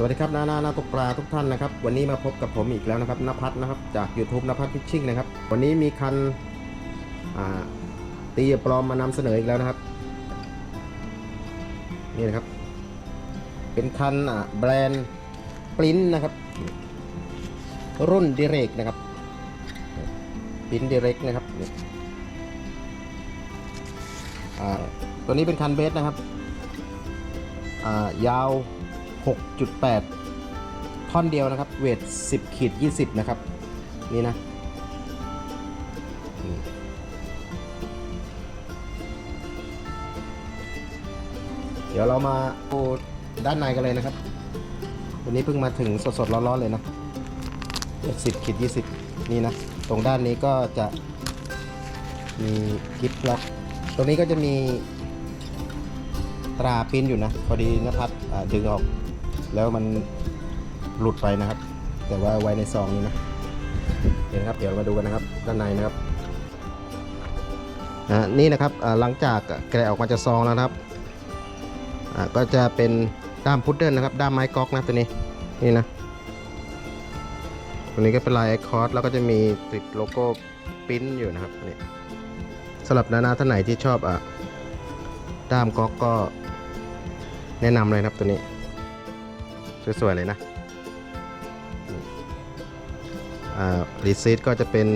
สวัสดีครับนานานาตกปลาทุกท่านนะครับ วันนี้มาพบกับผมอีกแล้วนะครับนภัทรนะครับจาก YouTube นภัทรฟิชชิ่งนะครับ วันนี้มีคันตีปลอมมานำเสนออีกแล้วนะครับ นี่นะครับ เป็นคันแบรนด์ปริ้นนะครับ รุ่นดิเรกนะครับปริ้นดิเรกนะครับตัวนี้เป็นคันเบสนะครับยาว 6.8 ท่อนเดียวนะครับ เวท 10ขีด20 นะครับ นี่นะ เดี๋ยวเรามาดูด้านในกันเลยนะครับตัวนี้เพิ่งมาถึงสดๆ ร้อนๆ เลยนะเวท 10ขีด20 นี่นะ ตรงด้านนี้ก็จะมีกิฟต์ล็อก ตรงนี้ก็จะมีตราปิ้นอยู่นะ พอดีนภัทรอ่าดึงออก แล้วมันหลุดไปนะครับ แต่ว่าไว้ในซองนี้นะเดี๋ยวนครับเดี๋ยวมาดูกันนะครับด้านในนะครับอ่านี่นะครับอ่าหลังจากแกะออกมาจากซองแล้วนะครับอ่าก็จะเป็นด้ามพุดเดิลนะครับ ด้ามไม้ก๊อกนะตัวนี้นี่นะตัวนี้ก็เป็นลายไอคอสแล้วก็จะมีติดโลโก้ปิ้นอยู่นะครับนี่สำหรับนานาท่านไหนที่ชอบอะด้ามก๊อกก็แนะนำเลยครับตัวนี้ สวยๆเลยนะอ่ารีซีทก็จะเป็น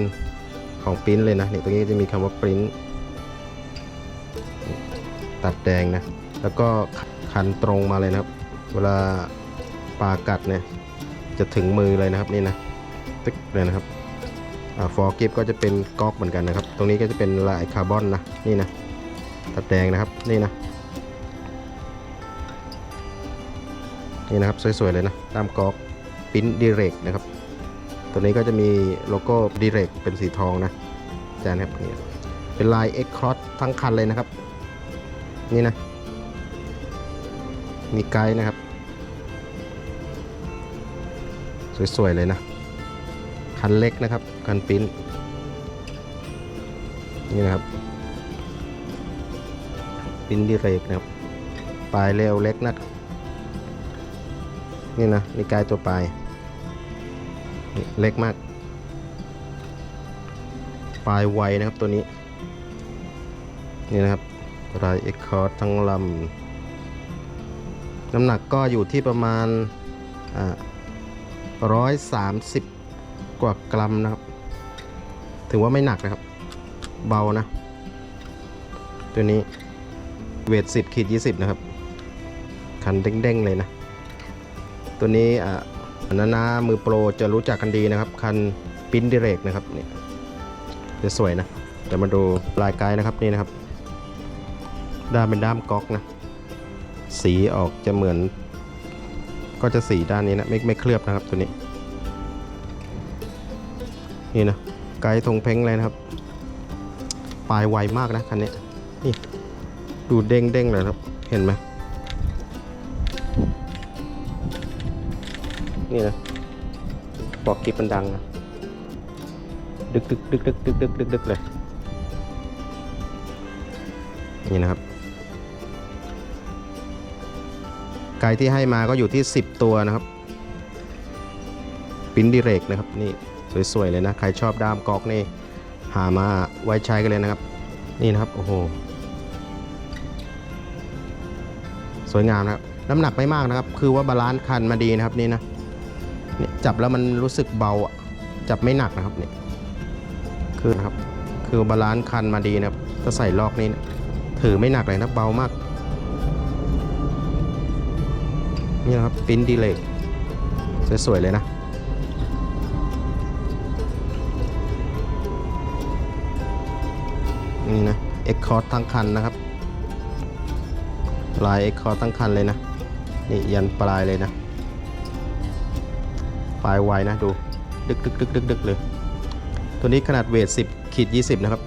ของปริ้นเลยนะนี่ตรงนี้จะมีคำว่าปริ้นตัดแดงนะ แล้วก็คันตรงมาเลยนะครับ เวลาปลากัดเนี่ยจะถึงมือเลยนะครับนี่นะตึ๊กเลยนะครับฟอร์กิฟก็จะเป็นก๊อกเหมือนกันนะครับ ตรงนี้ก็จะเป็นลายคาร์บอนนะนี่นะตัดแดงนะครับนี่นะ นี่นะครับสวยๆเลยนะด้ามกอกปิ้นดีเรกนะครับ ตัวนี้ก็จะมีโลโก้ดีเรกเป็นสีทองนะจานครับนี่เป็นลาย X Cross ทั้งคันเลยนะครับ นี่นะ มีไกด์นะครับ สวยๆเลยนะ คันเล็กนะครับ คันปิ้นนี่นะครับ ปิ้นดีเรกนะครับ ปลายเร็วเล็กนะ นี่นะนี่กายตัวปลายนี่เล็กมาก ปลายไวนะครับตัวนี้ นี่นะครับลายเอ็กคอร์ดทั้งลำ น้ำหนักก็อยู่ที่ประมาณร้อยสามสิบกว่ากรัมนะครับ ถือว่าไม่หนักนะครับ เบานะ ตัวนี้เวทสิบขีดยี่สิบนะครับ คันเด้งๆเลยนะ ตัวนี้อะนานามือโปรจะรู้จักกันดีนะครับ คันปิ้นดิเรกนะครับนี่จะสวยนะเดี๋ยวมาดูลายกด์นะครับนี่นะครับ ด้ามเป็นด้ามก๊อกนะ สีออกจะเหมือน ก็จะสีด้านนี้นะไม่ไม่เคลือบนะครับตัวนี้ นี่นะไกด์ทงเพ้งเลยนะครับ ปลายไวมากนะคันนี้นี่ดูเด้งเด้งเลยครับ เห็นไหม นี่นะบอกกิบมันดังนะดึกดึกดึกดึกดึกดึกดึกดึกเลยนี่นะครับไกด์ที่ให้มาก็อยู่ที่ 10 ตัวนะครับปิ้นดิเรกนะครับนี่สวยๆเลยนะใครชอบด้ามกอกนี่หามาไว้ใช้กันเลยนะครับ นี่นะครับโอ้โหสวยงามนะครับน้ำหนักไม่มากนะครับ คือว่าบาลานซ์คันมาดีนะครับนี่นะ เนี่ยจับแล้วมันรู้สึกเบาจับไม่หนักนะครับเนี่ยคือนะครับ คือบาลานซ์คันมาดีนะครับถ้าใส่ลอกนี้นะถือไม่หนักเลยนะเบามาก นี่นะครับปิ้นดีเลกสวยๆเลยนะนี่นะเอ็กคอร์ทั้งคันนะครับ ลายเอ็กคอร์ทั้งคันเลยนะ นี่ยันปลายเลยนะ ปลายไวนะดู ดึกดึกดึกดึกดึกเลย ตัวนี้ขนาดเวท 10ขีด20 นะครับ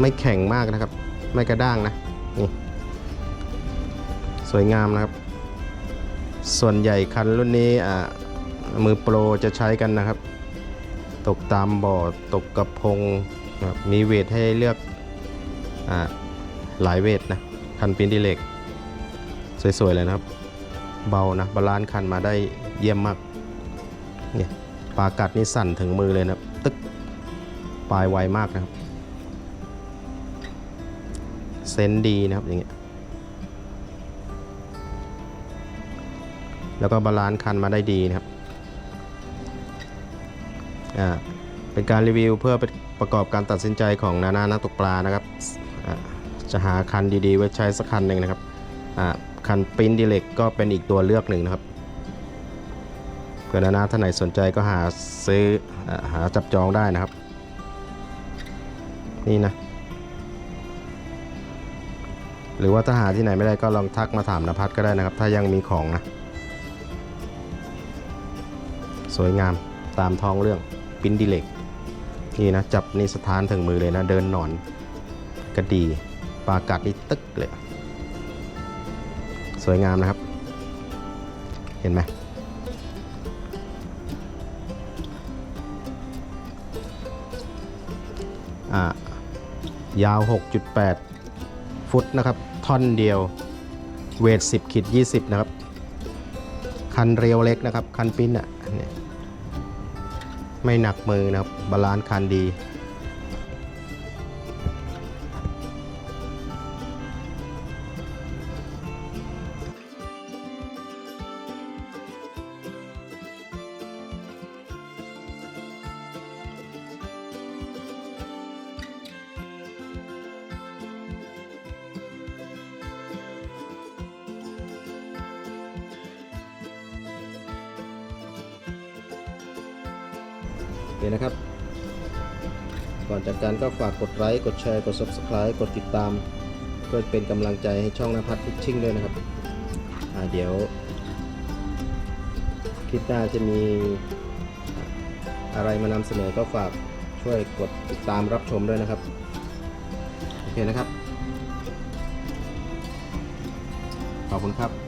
ไม่แข็งมากนะครับ ไม่กระด้างนะ นี่ สวยงามนะครับ ส่วนใหญ่คันรุ่นนี้มือโปรจะใช้กันนะครับ ตกตามบ่อตกกระพงนะมีเวทให้เลือกอหลายเวทนะ คันปินดิเล็ก สวยๆเลยนะครับ เบานะบาลานซ์คันมาได้เยี่ยมมากเนี่ยปากัดนี่สั่นถึงมือเลยนะตึ๊กปลายไวมากนะครับ เซนดีนะครับอย่างเงี้ยแล้วก็บาลานซ์คันมาได้ดีนะครับอ่าเป็นการรีวิวเพื่อประกอบการตัดสินใจของนานานักตกปลานะครับอ่าจะหาคันดีๆ ไว้ใช้สักคันหนึ่งนะครับอ่า คันปริ้นดีเล็กก็เป็นอีกตัวเลือกหนึ่งนะครับเผื่อนานาท่านไหนสนใจก็หาซื้ออหาจับจองได้นะครับ นี่นะ หรือว่าถ้าหาที่ไหนไม่ได้ก็ลองทักมาถามนภัสก็ได้นะครับ ถ้ายังมีของนะ สวยงามตามท้องเรื่องปิ้นดีเล็กนี่นะ จับนี่สถานถึงมือเลยนะ เดินหนอนกระดีปากัดนี่ตึกเลย สวยงามนะครับ เห็นไหมอ่ายาว 6.8 ฟุตนะครับ ท่อนเดียว เวท 10ขีด20 นะครับ คันเรียวเล็กนะครับ คันปิ้นอะไม่หนักมือนะครับ บาลานซ์คันดี โอเคนะครับ ก่อนจากการก็ฝากกดไลค์กดแชร์กด Subscribe กดติดตาม เพื่อเป็นกำลังใจให้ช่องนภัทรฟิชชิ่งด้วยนะครับเดี๋ยว คลิปหน้าจะมีอะไรมานำเสนอก็ฝากช่วยกดติดตามรับชมด้วยนะครับ โอเคนะครับ ขอบคุณครับ